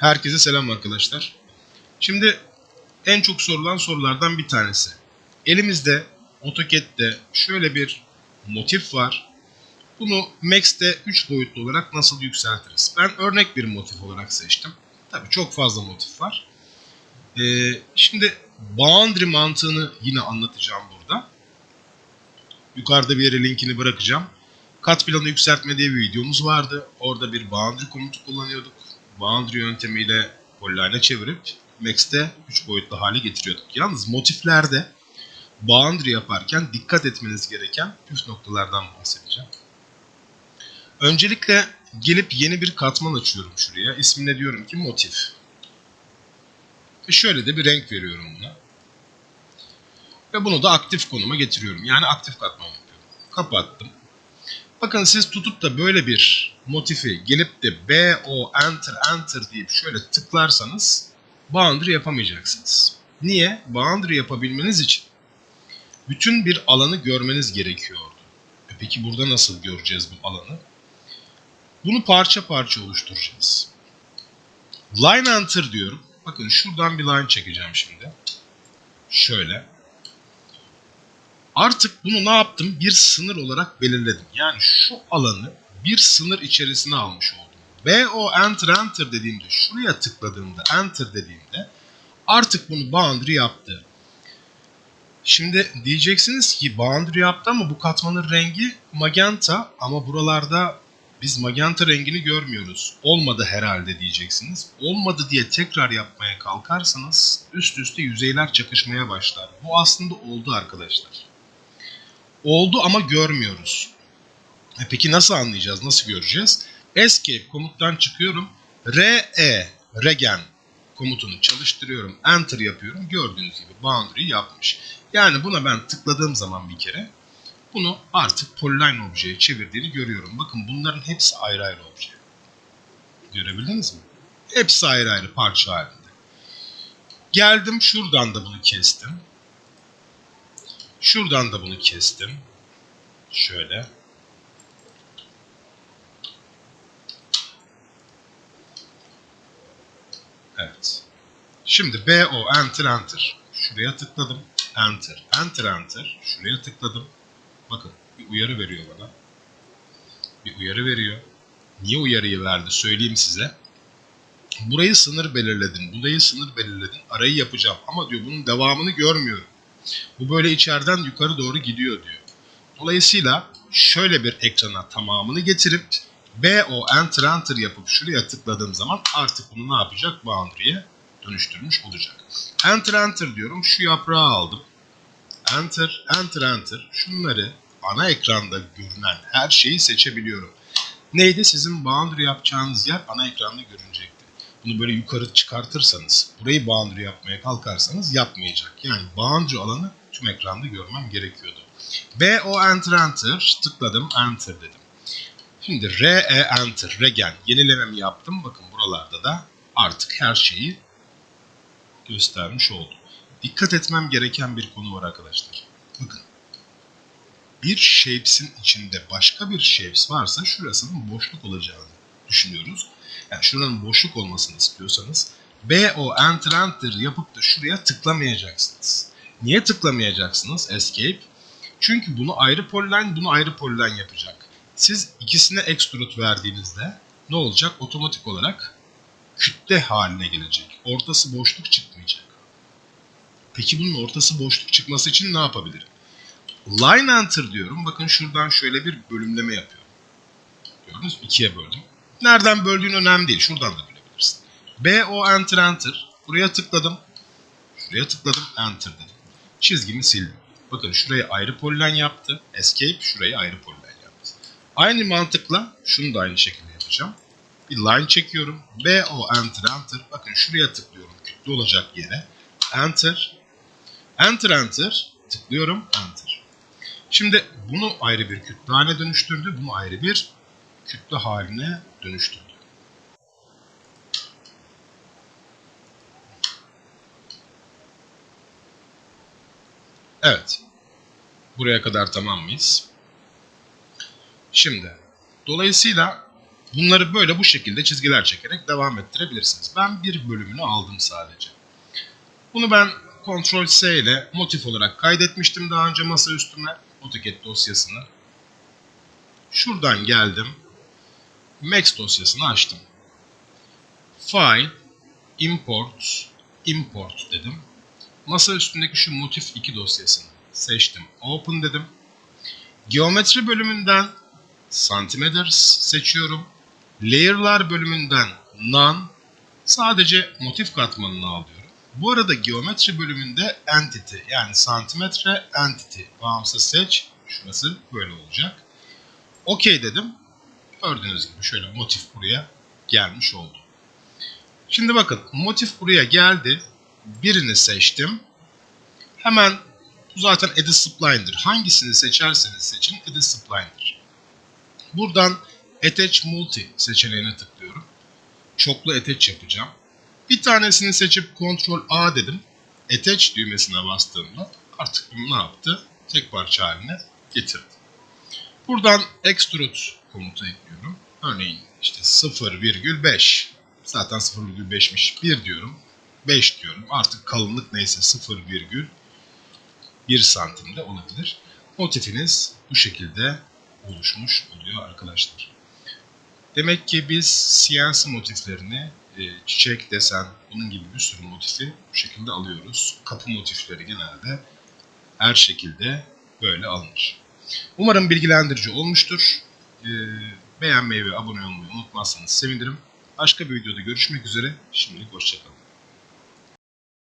Herkese selam arkadaşlar. Şimdi en çok sorulan sorulardan bir tanesi. Elimizde AutoCAD'de şöyle bir motif var. Bunu Max'te 3 boyutlu olarak nasıl yükseltiriz? Ben örnek bir motif olarak seçtim. Tabii çok fazla motif var. Ee, şimdi boundary mantığını yine anlatacağım burada. Yukarıda bir yere linkini bırakacağım. Kat planı yükseltme diye bir videomuz vardı. Orada bir boundary komutu kullanıyorduk. Boundary yöntemiyle polyline'a çevirip Max'te 3 boyutlu hale getiriyorduk. Yalnız motiflerde boundary yaparken dikkat etmeniz gereken püf noktalardan bahsedeceğim. Öncelikle gelip yeni bir katman açıyorum şuraya. İsmine diyorum ki motif. Ve şöyle de bir renk veriyorum buna. Ve bunu da aktif konuma getiriyorum. Yani aktif katman yapıyorum. Kapattım. Bakın siz tutup da böyle bir motifi gelip de B, O, Enter, Enter deyip şöyle tıklarsanız boundary yapamayacaksınız. Niye? Boundary yapabilmeniz için bütün bir alanı görmeniz gerekiyordu. E peki burada nasıl göreceğiz bu alanı? Bunu parça parça oluşturacağız. Line Enter diyorum. Bakın şuradan bir line çekeceğim şimdi. Şöyle. Artık bunu ne yaptım? Bir sınır olarak belirledim. Yani şu alanı bir sınır içerisine almış oldum. BO Enter Enter dediğimde, şuraya tıkladığımda, Enter dediğimde artık bunu boundary yaptı. Şimdi diyeceksiniz ki boundary yaptı ama bu katmanın rengi magenta ama buralarda biz magenta rengini görmüyoruz. Olmadı herhalde diyeceksiniz. Olmadı diye tekrar yapmaya kalkarsanız üst üste yüzeyler çakışmaya başlar. Bu aslında oldu arkadaşlar. Oldu ama görmüyoruz. E peki nasıl anlayacağız? Nasıl göreceğiz? Escape komuttan çıkıyorum. RE, regen komutunu çalıştırıyorum. Enter yapıyorum. Gördüğünüz gibi boundary yapmış. Yani buna ben tıkladığım zaman bir kere bunu artık polyline objeye çevirdiğini görüyorum. Bakın bunların hepsi ayrı ayrı obje. Görebildiniz mi? Hepsi ayrı ayrı parça halinde. Geldim şuradan da bunu kestim. Şuradan da bunu kestim. Şöyle. Evet. Şimdi BO enter enter. Şuraya tıkladım. Enter. Enter enter. Şuraya tıkladım. Bakın bir uyarı veriyor bana. Bir uyarı veriyor. Niye uyarıyı verdi söyleyeyim size. Burayı sınır belirledin. Burayı sınır belirledin. Arayı yapacağım. Ama diyor bunun devamını görmüyorum. Bu böyle içeriden yukarı doğru gidiyor diyor. Dolayısıyla şöyle bir ekrana tamamını getirip BO enter enter yapıp şuraya tıkladığım zaman artık bunu ne yapacak? Boundary'e dönüştürmüş olacak. Enter enter diyorum. Şu yaprağı aldım. Enter, enter, enter. Şunları ana ekranda görünen her şeyi seçebiliyorum. Neydi? Sizin boundary yapacağınız yer ana ekranda görünecekti. Bunu böyle yukarı çıkartırsanız, burayı boundary yapmaya kalkarsanız yapmayacak. Yani boundary alanı tüm ekranda görmem gerekiyordu. BO enter enter tıkladım enter dedim. Şimdi RE enter regen yenilememi yaptım. Bakın buralarda da artık her şeyi göstermiş oldum. Dikkat etmem gereken bir konu var arkadaşlar. Bakın. Bir shapes'in içinde başka bir shapes varsa şurasının boşluk olacağını düşünüyoruz. Yani şuranın boşluk olmasını istiyorsanız BO enter enter yapıp da şuraya tıklamayacaksınız. Niye tıklamayacaksınız? Escape. Çünkü bunu ayrı polyline, bunu ayrı polyline yapacak. Siz ikisine extrude verdiğinizde ne olacak? Otomatik olarak kütle haline gelecek. Ortası boşluk çıkmayacak. Peki bunun ortası boşluk çıkması için ne yapabilirim? Line Enter diyorum. Bakın şuradan şöyle bir bölümleme yapıyorum. Gördünüz mü? İkiye böldüm. Nereden böldüğün önemli değil. Şuradan da bölebilirsin. BO Enter Enter. Buraya tıkladım. Şuraya tıkladım. Enter dedim. Çizgimi sildim. Bakın şurayı ayrı polyline yaptı. Escape şurayı ayrı polyline yaptı. Aynı mantıkla şunu da aynı şekilde yapacağım. Bir line çekiyorum. BO Enter Enter. Bakın şuraya tıklıyorum. Kütle olacak yere. Enter. Enter Enter. Tıklıyorum. Enter. Şimdi bunu ayrı bir kütle haline dönüştürdü. Bunu ayrı bir kütle haline dönüştürdü. Evet. Buraya kadar tamam mıyız? Şimdi dolayısıyla Bunları böyle bu şekilde çizgiler çekerek devam ettirebilirsiniz. Ben bir bölümünü aldım sadece. Bunu ben Ctrl S ile motif olarak kaydetmiştim daha önce masa üstüme AutoCAD dosyasını. Şuradan geldim. Max dosyasını açtım. File, Import, Import dedim. Masa üstündeki şu motif 2 dosyasını seçtim. Open dedim. Geometri bölümünden Centimeters seçiyorum. Layer'lar bölümünden None. Sadece motif katmanını alıyorum. Bu arada geometri bölümünde Entity yani santimetre Entity bağımsız seç. Şurası böyle olacak. OK dedim. Gördüğünüz gibi şöyle motif buraya gelmiş oldu. Şimdi bakın motif buraya geldi. Birini seçtim. Hemen bu zaten Edit Spline'dir. Hangisini seçerseniz seçin Edit Spline'dir. Buradan Attach Multi seçeneğine tıklıyorum. Çoklu attach yapacağım. Bir tanesini seçip Ctrl A dedim. Attach düğmesine bastığımda artık bunu ne yaptı? Tek parça haline getirdi. Buradan Extrude komutu ekliyorum. Örneğin işte 0,5 zaten 0,5'miş 1 diyorum. 5 diyorum. Artık kalınlık neyse 0,1 santimde olabilir. Motifiniz bu şekilde oluşmuş oluyor arkadaşlar. Demek ki biz CNC motiflerini e, çiçek, desen, bunun gibi bir sürü motifi bu şekilde alıyoruz. Kapı motifleri genelde her şekilde böyle alınır. Umarım bilgilendirici olmuştur. E, beğenmeyi ve abone olmayı unutmazsanız sevinirim. Başka bir videoda görüşmek üzere. Şimdilik hoşçakalın.